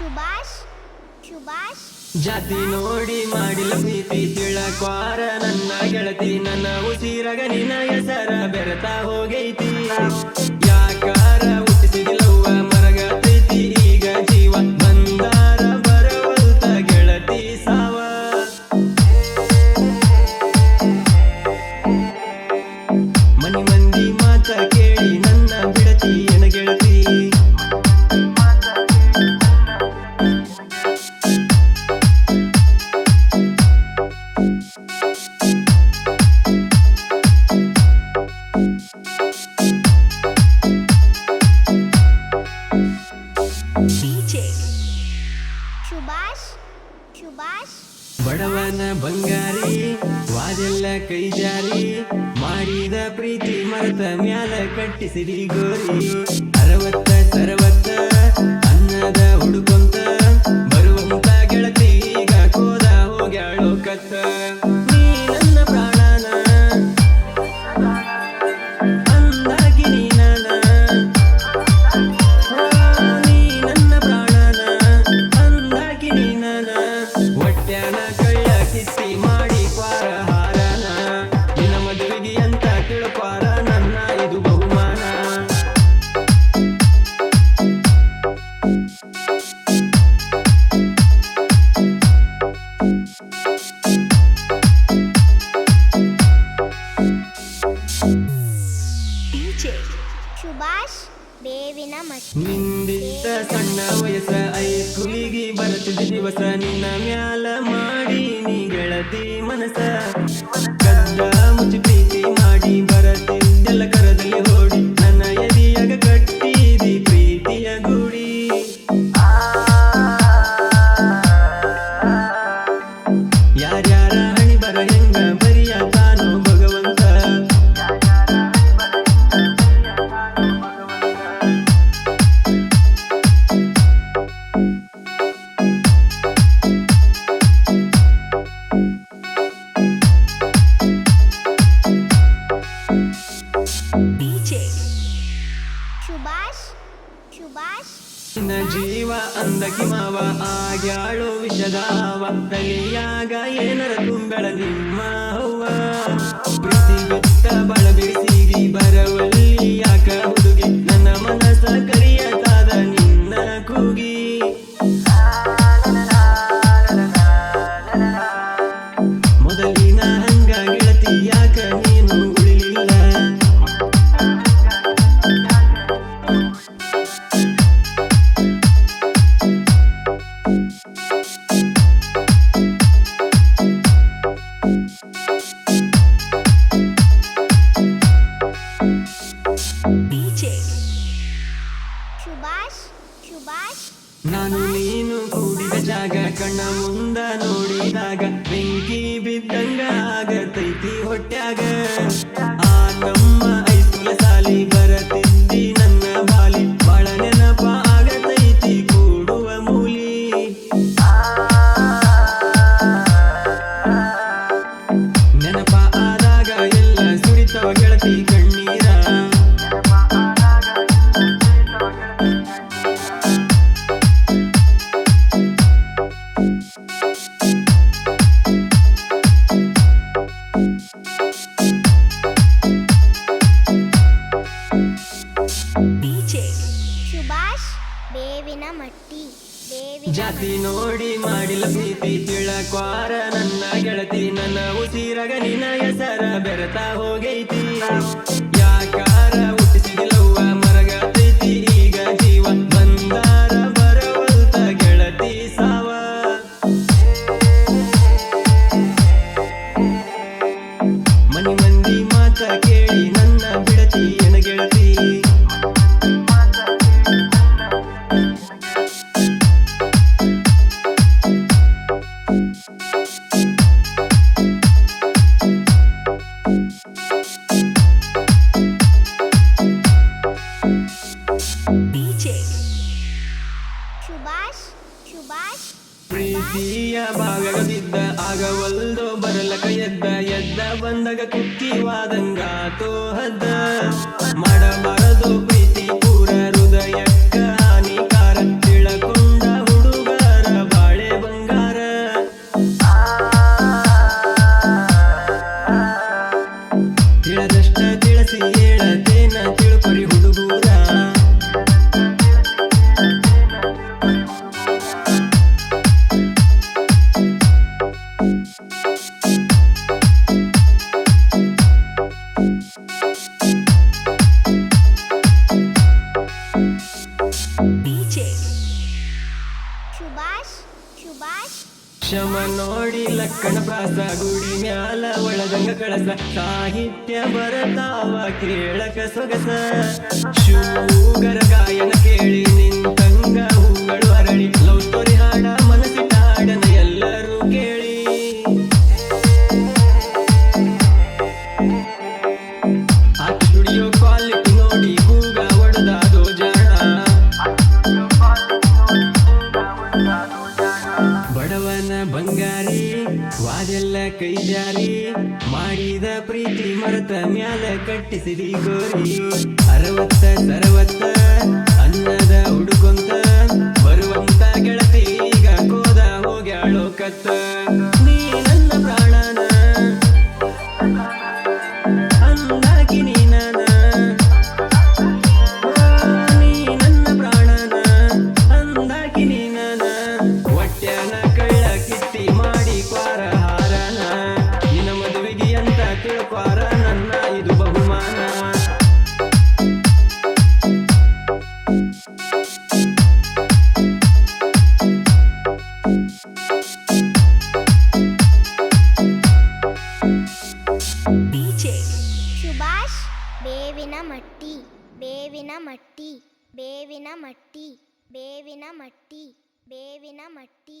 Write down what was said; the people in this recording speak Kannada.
ಶುಭಾಷ್ ಶುಭಾಷ್ ಜಾತಿ ನೋಡಿ ಮಾಡಿಲ ಪ್ರೀತಿ ತಿಳಕ್ವಾರ ನನ್ನ ಗೆಳತಿ, ನನ್ನ ಉಸಿರಗ ನಿನ್ನ ಹೆಸರ ಬೆರೆತಾ ಹೋಗೈತಿ. ಬಡವನ ಬಂಗಾರಿ, ವಾದೆಲ್ಲ ಕೈ ಜಾರಿ ಮಾಡಿದ ಪ್ರೀತಿ ಮರತ ಮ್ಯಾಲ ಕಟ್ಟಿಸಿರಿ ಗೋರಿ. ಅರವತ್ತ ಸರವತ್ತ ಅನ್ನದ ಹುಡುಕೊಂತ ಸುಭಾಷ್ ಬೇವಿನ ಮಟ್ಟಿ ನಿಂದಿದ್ದ ಸಣ್ಣ ವಯಸ್ಸ ಐ ಕುಲಿಗಿ ಬರುತ್ತಿದ್ದ ದಿವಸ ನಿನ್ನ ಮ್ಯಾಲ ಮಾಡಿ ನೀ ಗೆಳತಿ ಮನಸ ಮುಚ್ಚಿ ಜೀವ ಅಂದಕಿ ಮಾವ ಆಗ್ಯಾಳು ವಿಷದಾವ. ತಲೆಯಾಗ ಏನರ ತುಂಬೆಳದಿ ಅವ್ವ. ಪ್ರೀತಿ ಬಿಟ್ಟ ಬಳ ಬಿಡಿಸಿಗಿ ಬರವಲ್ಲಿ DJ, ಸುಭಾಷ್ ಸುಭಾಷ್. ನಾನು ನೀನು ಕೂಡಿದ ಜಾಗ ಕಣ್ಣ ಮುಂದ ನೋಡಿದಾಗ ಬೆಂಕಿ ಬಿದ್ದಂಗ ಆಗತೈತಿ ಹೊಟ್ಯಾಗ. ಜಾತಿ ನೋಡಿ ಮಾಡಿಲ್ಲ ಪ್ರೀತಿ ತಿಳಕ್ವಾರ ನನ್ನ ಗೆಳತಿ ನನ್ನ ಉಸಿರಗ ನಿನ್ನ ಹೆಸರ ಬೆರತಾ ಹೋಗೈತಿ. ಸುಭಾಷ್. ಪ್ರೀತಿಯ ಭಾಗವಿದ್ದ ಆಗ ಒಂದು ಬರಲಕ ಎದ್ದ ಎದ್ದ ಬಂದಾಗ ಕುಕ್ಕಿವಾದಂಗಾತೋ ಹದ್ದ. ಮಾಡಬಾರದು ಶಮ ನೋಡಿ ಲಕ್ಕಣ ಪ್ರಾಸ ಗುಡಿ ಮ್ಯಾಲ ಒಳದಂಗ ಕಳಸ. ಸಾಹಿತ್ಯ ಬರತಾವ ಕೇಳಕ ಸೊಗಸ. ಶೂಗರ ಗಾಯನ ಪ್ರೀತಿ ಮರತ ಮ್ಯಾಲ ಕಟ್ಟಿಸಿರಿ ಗೋರಿ. ಅರವತ್ತ ಸರವತ್ತ ಅನ್ನದ ಹುಡುಕೊಂತ. ಬರುವಂತ ಗೆಳತಿ ಈಗ ಕೋದ ಹೋಗ್ಯಾಳೋ ಕತ್ತ. ಬೇವಿನ ಮಟ್ಟಿ ಬೇವಿನ ಮಟ್ಟಿ ಬೇವಿನ ಮಟ್ಟಿ ಬೇವಿನ ಮಟ್ಟಿ ಬೇವಿನ ಮಟ್ಟಿ